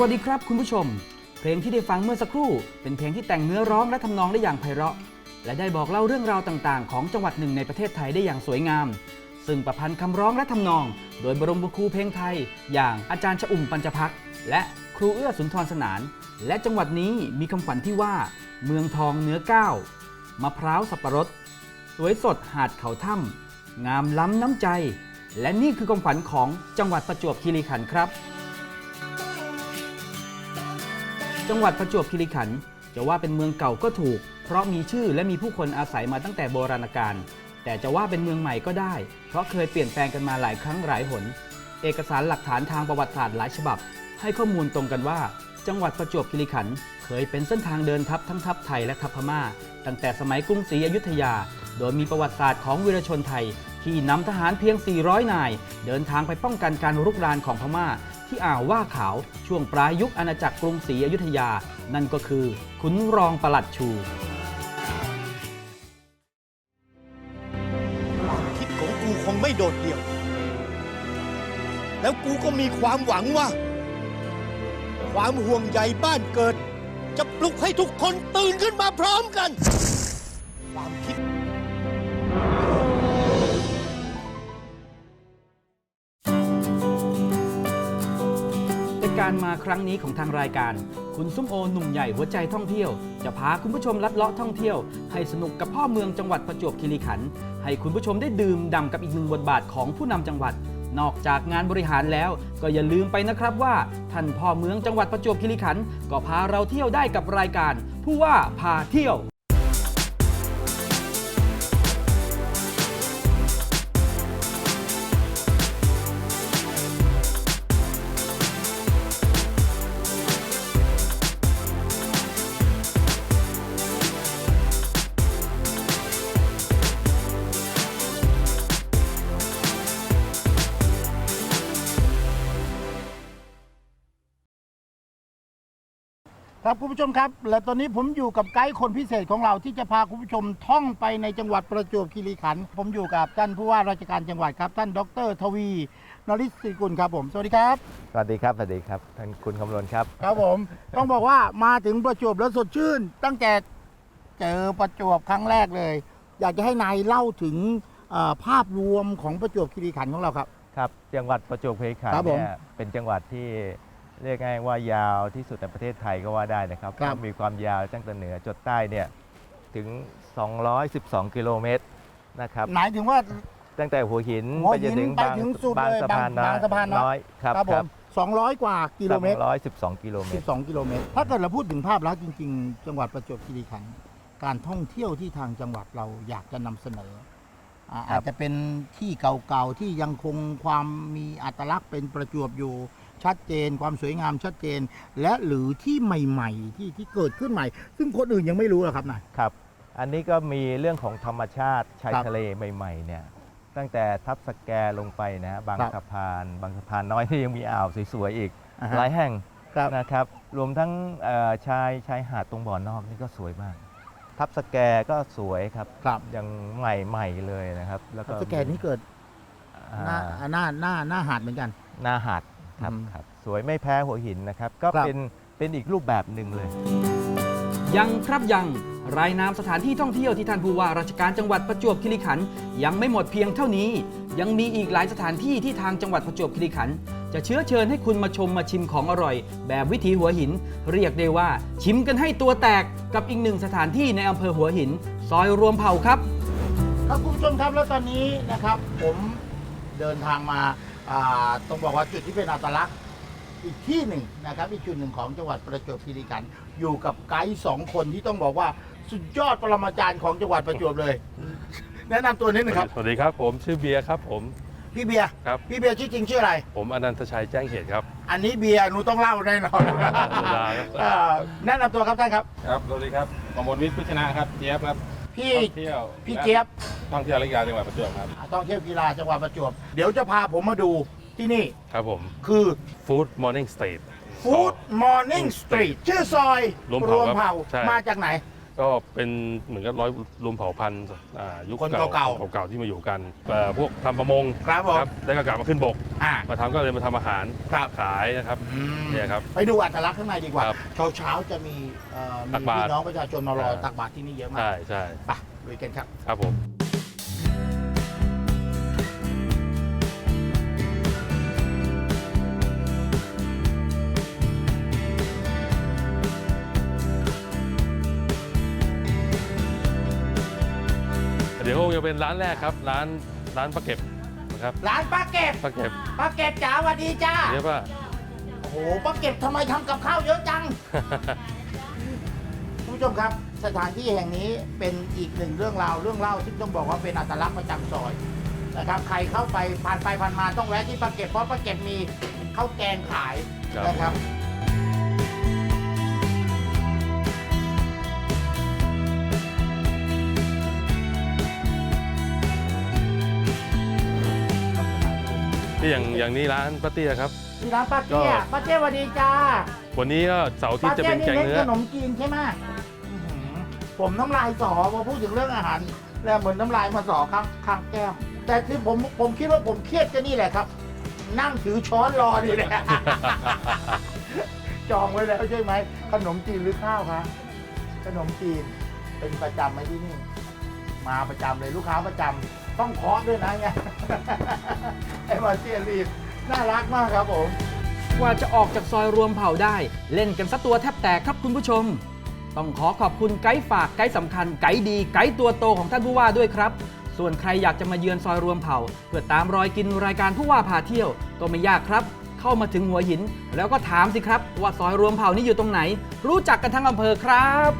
วัสดีครับคุณผู้ชม เพลงที่ได้ฟังเมื่อสักครู่ เป็นเพลงที่แต่งเนื้อร้องและทำนองได้อย่างไพเราะ และได้บอกเล่าเรื่องราวต่างๆ ของจังหวัดหนึ่งในประเทศไทยได้อย่างสวยงาม ซึ่งประพันธ์คำร้องและทำนอง โดยบรมครูเพลงไทย อย่างอาจารย์ชอุ่มปัญจพักและครูเอื้อสุนทรสนาน และจังหวัดนี้มีคำขวัญที่ว่า เมืองทองเนื้อก้าวมะพร้าวสับปะรด สวยสดหาดเขาถ้ำงามล้ำน้ำใจ และนี่คือคำขวัญของจังหวัดประจวบคีรีขันธ์ครับ จังหวัดประจวบคีรีขันธ์จะว่าเป็นเมืองเก่าก็ถูก เพราะมีชื่อและมีผู้คนอาศัยมาตั้งแต่โบราณกาลแต่จะว่าเป็นเมืองใหม่ก็ได้ เพราะเคยเปลี่ยนแปลงกันมาหลายครั้งหลายหน เอกสารหลักฐานทางประวัติศาสตร์หลายฉบับ ให้ข้อมูลตรงกันว่า จังหวัดประจวบคีรีขันธ์เคยเป็นเส้นทางเดินทัพทั้งทัพไทยและทัพพม่า ตั้งแต่สมัยกรุงศรีอยุธยา โดยมีประวัติศาสตร์ของวีรชนไทย ที่นำทหารเพียง 400 นาย เดินทางไปป้องกันการรุกรานของพม่า ที่อ่าวว่าขาวช่วงปลายยุคอาณาจักรกรุงศรีอยุธยา นั่นก็คือขุนรองประหลัดชูความคิดของกูคงไม่โดดเดี่ยว แล้วกูก็มีความหวังว่า ความห่วงใยบ้านเกิด จะปลุกให้ทุกคนตื่นขึ้นมาพร้อมกัน ความคิด การมาครั้งนี้ของทางรายการ คุณส้มโอหนุ่มใหญ่หัวใจท่องเที่ยว จะพาคุณผู้ชมลัดเลาะท่องเที่ยว ให้สนุกกับพ่อเมืองจังหวัดประจวบคีรีขันธ์ให้คุณผู้ชมได้ดื่มด่ำกับอีกหนึ่งบทบาทของผู้นำจังหวัด นอกจากงานบริหารแล้ว ก็อย่าลืมไปนะครับว่า ท่านพ่อเมืองจังหวัดประจวบคีรีขันธ์ก็พาเราเที่ยวได้กับรายการ ผู้ว่าพาเที่ยว ครับคุณผู้ชมครับ และตอนนี้ผมอยู่กับไกด์คนพิเศษของเราที่จะพาคุณผู้ชมท่องไปในจังหวัดประจวบคีรีขันธ์ผมอยู่กับท่านผู้ว่าราชการจังหวัดครับ ท่านดรทวีนริศรีกุลครับผมสวัสดีครับ สวัสดีครับ สวัสดีครับท่านคุณคำนวณครับ ครับผม ต้องบอกว่ามาถึงประจวบแล้วสดชื่น ตั้งแต่เจอประจวบครั้งแรกเลย อยากจะให้นายเล่าถึงเอ่อภาพรวมของประจวบคีรีขันธ์ของเราครับ ครับจังหวัดประจวบคีรีขันครับธ์ผมเนี่ยเป็นจังหวัดที่ เรียกง่ายว่ายาวที่สุดในประเทศไทยก็ว่าได้นะครับครับ มีความยาวตั้งแต่เหนือจดใต้เนี่ยถึง 212 กิโลเมตรนะครับหมายถึงว่า ตั้งแต่หัวหินหัวไปหิจนนถึงไปบางถึงสุดบางเลยสะพานบางบางสะพานน้อยน้อยครับครับผม200 กว่ากิโลเมตร 212 กิโลเมตร 12 กิโลเมตร ถ้าเกิดเราพูดถึงภาพลักษณ์จริง ๆ จังหวัดประจวบคีรีขันธ์การท่องเที่ยวที่ทางจังหวัดเราอยากจะนำเสนออ่าครับอาจจะเป็นที่เก่าๆที่ยังคงความมีอัตลักษณ์เป็นประจวบอยู่ ชัดเจน ความสวยงามชัดเจน และหรือที่ใหม่ ๆ ที่ที่เกิดขึ้นใหม่ ซึ่งคนอื่นยังไม่รู้หรอกครับนาย ครับ อันนี้ก็มีเรื่องของธรรมชาติชายครับทะเลใหม่ๆเนี่ยตั้งแต่ทับสแกลงไปนะฮะบางครับสะพานบางสะพานน้อยที่ยังมีอ่าวสวยๆอีก อ่าฮะ หลายแห่งครับ นะครับ รวมทั้งเอ่อชายชายหาดตรงบ่อนอกนี่ก็สวยมาก ทับสแกก็สวยครับ ครับยังใหม่ๆเลยนะครับ แล้วก็สแกนนี่เกิดอ่าหน้าหน้าหน้าหน้าหาดเหมือนกัน หน้าหาด ครับอืมครับสวยไม่แพ้หัวหินนะครับ ก็ครับ เป็นเป็นอีกรูปแบบหนึ่งเลย ยังครับยังรายนามสถานที่ท่องเที่ยวที่ท่านผู้ว่าราชการจังหวัดประจวบคีรีขันธ์ยังไม่หมดเพียงเท่านี้ ยังมีอีกหลายสถานที่ที่ทางจังหวัดประจวบคีรีขันธ์จะเชื้อเชิญให้คุณมาชมมาชิมของอร่อย แบบวิถีหัวหิน เรียกได้ว่า ชิมกันให้ตัวแตกกับอีกหนึ่งสถานที่ในอำเภอหัวหิน ซอยรวมเผ่าครับ ครับคุณผู้ชมครับแล้วตอนนี้นะครับ ผมเดินทางมา อ่าต้องบอกว่าจุดที่เป็นอัตลักษณ์อีกที่หนึ่งนะครับอีกจุดหนึ่งของจังหวัดประจวบคีรีขันธ์อยู่กับไกด์สองคนที่ต้องบอกว่าสุดยอดปรมาจารย์ของจังหวัดประจวบเลย แนะนำตัวนิดหนึงครับ สวัสดีครับ ผมชื่อเบียร์ครับผม พี่เบียร์ครับ พี่เบียร์ชื่อจริงชื่ออะไร ผมอนันตชัยแจ้งเหตุครับ อันนี้เบียร์หนูต้องเล่าแน่นอนได้ครับเอ่อแนะนำตัวครับท่านครับ ครับ สวัสดีครับกมลวิทย์พุชนะครับ เจี๊ยบครับพี่ ท่องเที่ยวพี่เจี๊ยบและ ท่องเที่ยวและกีฬาจังหวัดประจวบครับต้องเที่ยวกีฬาจังหวัดประจวบ เดี๋ยวจะพาผมมาดูที่นี่ครับผมคือ Food Morning Street Food Morning Street ชื่อซอยรวมเผ่าครับใช่ มาจากไหน ก็เป็นเหมือนกับร้อยรวมเผ่าพันธุ์อ่ายุคคนเก่าเก่าเก่าๆที่มาอยู่กันเอ่อพวกทำประมงครับผมได้ก็กลับมาขึ้นบก อ่า มาทำก็เลยมาทำอาหารครับ ขายนะครับอืมเนี่ยครับ ไปดูอัตลักษณ์ข้างในดีกว่า ครับเช้าเช้าๆจะมีเอ่อตัมีกบาตรพี่น้องประชาชนมารออ่าตักบาตรที่นี่เยอะมากใช่ใช่ไปลุยกันครับ ครับผม ดี๋ยวคงจะเป็นร้านแรกครับ ร้านร้านปลาเก็บนะครับร้านป้าเก็บปลาเก็บป้าเก็บจ๋าสวัสดีจ้าเรียกว่า โอ้โหป้าเก็บทำไมทำกับข้าวเยอะจัง คุณผู้ชมครับสถานที่แห่งนี้เป็นอีกหนึ่งเรื่องราวเรื่องเล่าที่ต้องบอกว่าเป็นอัตลักษณ์ประจำซอยนะครับใครเข้าไปผ่านไปผ่านมาต้องแวะที่ปาเก็บเพราะปาเก็บมีข้าวแกงขายครับ นะครับ ที่อย่างอย่างนี้ร้านป้าเตี้ยครับ ที่ร้านป้าเตี้ยก็ป้าเตี้ยสวัสดีจ้าวันนี้ก็เสาร์อาที่ป้าจะเตี้ยเป็นนี่แกงเล่นเนื้อขนมจีนใช่ไหมอื้อหือผมน้ำลายสอพอพูดถึงเรื่องอาหาร แล้วเหมือนน้ำลายมาสอข้างข้างแก้มแต่ที่ผมผมคิดว่าผมเครียดก็นี่แหละครับ นั่งถือช้อนรอนี่แหละ จองไว้แล้วใช่ไหมขนมจีนหรือข้าวคะขนมจีนเป็นประจำไหมที่นี่ มาประจำเลยลูกค้าประจำต้องเคาะด้วยนะเนี่ยไอ้มาเจียรีบน่ารักมากครับผม กว่าจะออกจากซอยรวมเผ่าได้ เล่นกันซะตัวแทบแตกครับคุณผู้ชม ต้องขอขอบคุณไกด์ฝากไกด์สำคัญไกด์ดีไกด์ตัวโตของท่านผู้ว่าด้วยครับ ส่วนใครอยากจะมาเยือนซอยรวมเผ่า เพื่อตามรอยกินรายการผู้ว่าพาเที่ยวก็ไม่ยากครับ เข้ามาถึงหัวหิน แล้วก็ถามสิครับว่าซอยรวมเผ่านี่อยู่ตรงไหน รู้จักกันทั้งอำเภอครับ